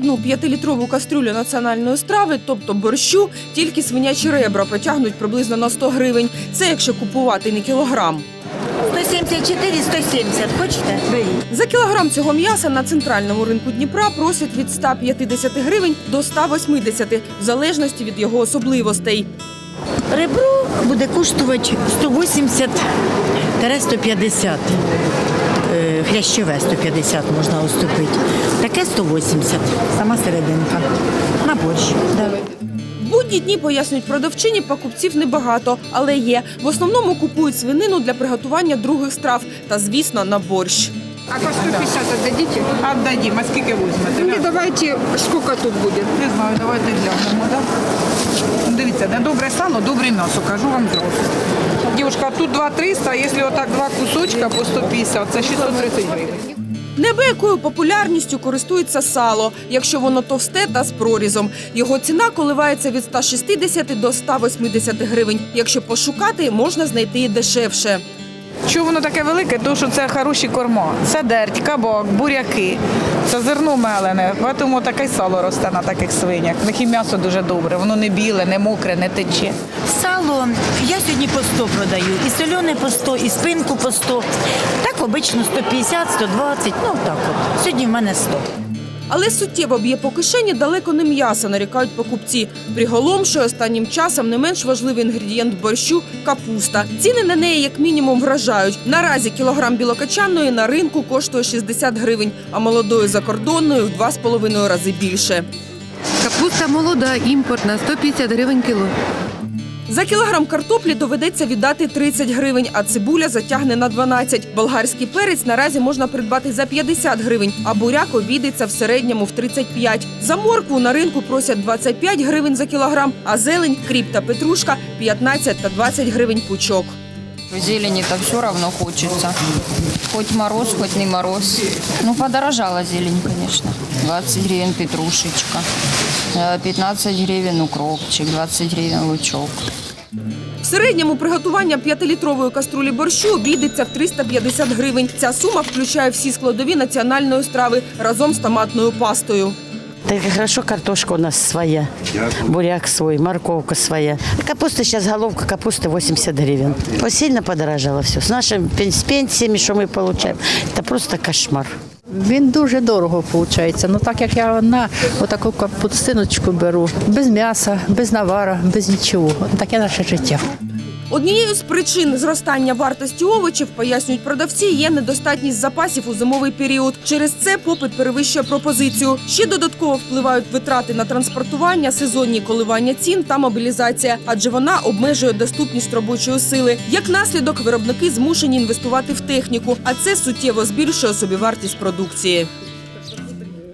одну п'ятилітрову кастрюлю національної страви, тобто борщу, тільки свинячі ребра потягнуть приблизно на 100 гривень. Це якщо купувати не кілограм. 174, 170. Хочете? Беріть. За кілограм цього м'яса на центральному ринку Дніпра просять від 150 гривень до 180, в залежності від його особливостей. Ребро буде коштувати 180-150. Е, Хрящове 150 можна уступити. Таке 180, сама серединка. На борщ. Да. В будні дні, пояснюють продавчині, покупців небагато, але є. В основному купують свинину для приготування других страв та, звісно, на борщ. А по 150 отдадите? Отдадим, а скільки візьмете? Или давайте, сколько тут будет? Не знаю, давайте глянемо, да? Ну, Дивіться, не добре сало, добре м'ясо, кажу вам зразу. Дівушка, тут 2 300, а якщо отак два кусочка по 150, це 630 гривень. Небиякою популярністю користується сало, якщо воно товсте та з прорізом. Його ціна коливається від 160 до 180 гривень. Якщо пошукати, можна знайти і дешевше. Чому воно таке велике? Тому що це хороші корма. Це дерть, кабак, буряки, це зерно мелене. Тому таке сало росте на таких свинях. В них і м'ясо дуже добре, воно не біле, не мокре, не тече. Сало я сьогодні по 100 продаю. І солене по 100, і спинку по 100. Так обично 150, 120, ну так от. Сьогодні в мене 100. Але суттєво б'є по кишені далеко не м'ясо, нарікають покупці. Приголомшує останнім часом не менш важливий інгредієнт борщу капуста. Ціни на неї як мінімум вражають. Наразі кілограм білокачаної на ринку коштує 60 гривень, а молодої закордонної в два з половиною рази більше. Капуста молода, імпортна, 150 гривень кіло. За кілограм картоплі доведеться віддати 30 гривень, а цибуля затягне на 12. Болгарський перець наразі можна придбати за 50 гривень, а буряк обійдеться в середньому в 35. За моркву на ринку просять 25 гривень за кілограм, а зелень, кріп та петрушка 15 та 20 гривень пучок. Зелени-то все равно хочется. Хоть мороз, хоть не мороз. Ну, подорожала зелень, конечно. 20 гривен петрушечка, э, 15 гривен укропчик, 20 гривен лучок. В середньому приготування 5-літрової каструлі борщу обійдеться в 350 гривень. Ця сума включає всі складові національної страви разом з томатною пастою. Так хорошо, картошка у нас своя, буряк свой, морковка своя. А капуста сейчас, головка капусты 80 гривен. Вот Сильно подорожало все. С нашими пен- с пенсиями, что мы получаем, это просто кошмар. Він дуже дорого виходить. Ну так як я на отаку капустиночку беру, без м'яса, без навара, без нічого. Таке наше життя. Однією з причин зростання вартості овочів, пояснюють продавці, є недостатність запасів у зимовий період. Через це попит перевищує пропозицію. Ще додатково впливають витрати на транспортування, сезонні коливання цін та мобілізація, адже вона обмежує доступність робочої сили. Як наслідок, виробники змушені інвестувати в техніку, а це суттєво збільшує собівартість продукції.